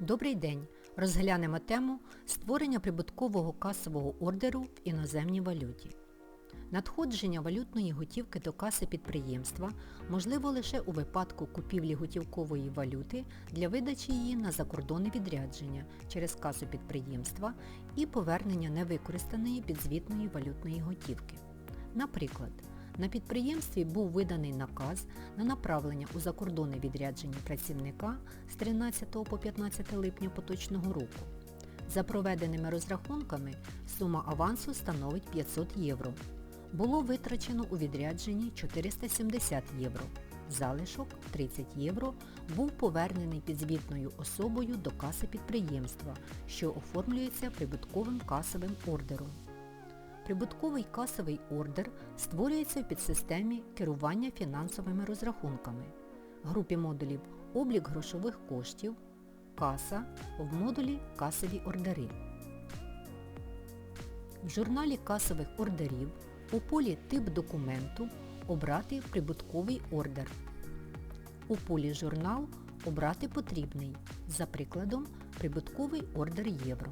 Добрий день! Розглянемо тему створення прибуткового касового ордеру в іноземній валюті. Надходження валютної готівки до каси підприємства можливо лише у випадку купівлі готівкової валюти для видачі її на закордонне відрядження через касу підприємства і повернення невикористаної підзвітної валютної готівки. Наприклад, на підприємстві був виданий наказ на направлення у закордонне відрядження працівника з 13 по 15 липня поточного року. За проведеними розрахунками сума авансу становить 500 євро. Було витрачено у відрядженні 470 євро. Залишок 30 євро був повернений підзвітною особою до каси підприємства, що оформлюється прибутковим касовим ордером. Прибутковий касовий ордер створюється в підсистемі керування фінансовими розрахунками, групі модулів облік грошових коштів, каса в модулі касові ордери. В журналі касових ордерів у полі Тип документу обрати прибутковий ордер. У полі Журнал обрати потрібний, за прикладом прибутковий ордер євро.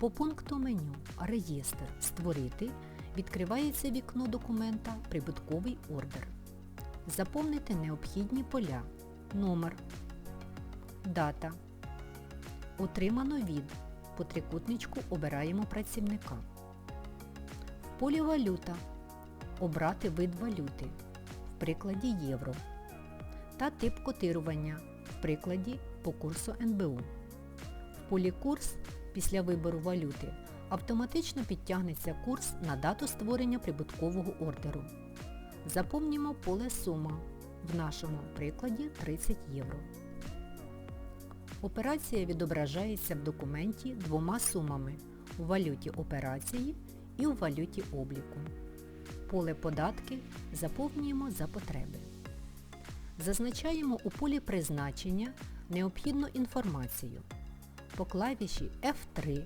По пункту меню Реєстр Створити відкривається вікно документа Прибутковий ордер. Заповнити необхідні поля. Номер. Дата. Отримано від. По трикутничку обираємо працівника. В полі Валюта обрати вид валюти, в прикладі євро та тип котирування, в прикладі по курсу НБУ. В полі Курс після вибору валюти автоматично підтягнеться курс на дату створення прибуткового ордеру. Заповнімо поле Сума, в нашому прикладі 30 євро. Операція відображається в документі двома сумами у валюті операції і у валюті обліку. Поле Податки заповнюємо за потреби. Зазначаємо у полі призначення необхідну інформацію. По клавіші F3,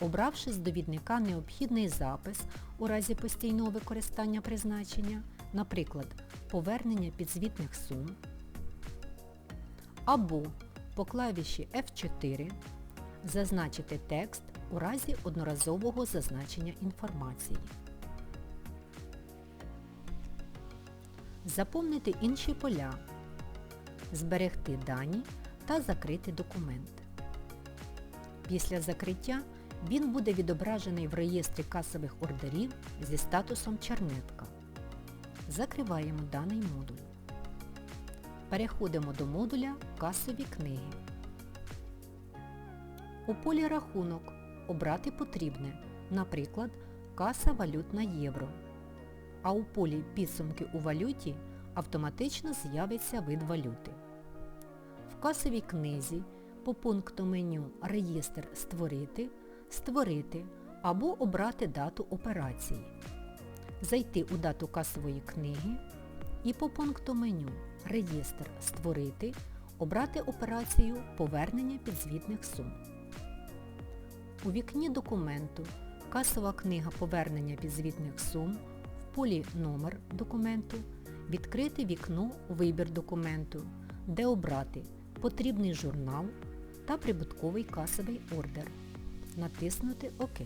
обравши з довідника необхідний запис у разі постійного використання призначення, наприклад, повернення підзвітних сум, або по клавіші F4 зазначити текст у разі одноразового зазначення інформації. Заповнити інші поля, зберегти дані та закрити документ. Після закриття він буде відображений в реєстрі касових ордерів зі статусом чернетка. Закриваємо даний модуль. Переходимо до модуля Касові книги. У полі Рахунок обрати потрібне, наприклад, каса валют на євро. А у полі Підсумки у валюті автоматично з'явиться вид валюти. В касовій книзі по пункту меню Реєстр Створити, Створити або обрати дату операції. Зайти у дату касової книги і по пункту меню Реєстр Створити обрати операцію Повернення підзвітних сум. У вікні документу Касова книга повернення підзвітних сум в полі Номер документу відкрити вікно Вибір документу, де обрати Потрібний журнал та прибутковий касовий ордер. Натиснути ОК.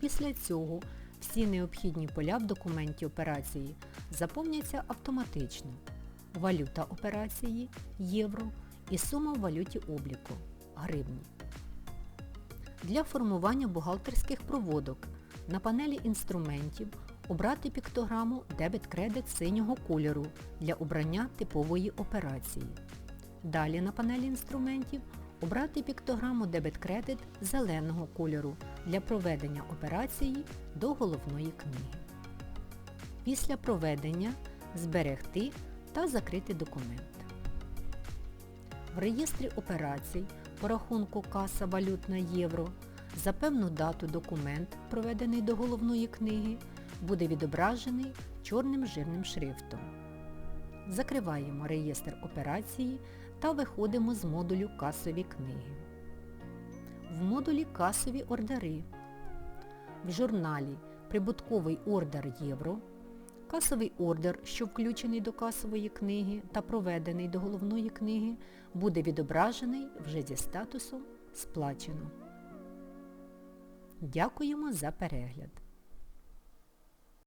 Після цього всі необхідні поля в документі операції заповняться автоматично. Валюта операції євро і сума в валюті обліку гривні. Для формування бухгалтерських проводок на панелі інструментів обрати піктограму Дебет-кредит синього кольору для обрання типової операції. Далі на панелі інструментів обрати піктограму Дебет-кредит зеленого кольору для проведення операції до головної книги. Після проведення зберегти та закрити документ. В реєстрі операцій по рахунку каса валют на євро за певну дату документ, проведений до головної книги, буде відображений чорним жирним шрифтом. Закриваємо реєстр операції та виходимо з модулю Касові книги. В модулі Касові ордери. В журналі Прибутковий ордер євро Касовий ордер, що включений до касової книги та проведений до головної книги, буде відображений вже зі статусом Сплачено. Дякуємо за перегляд.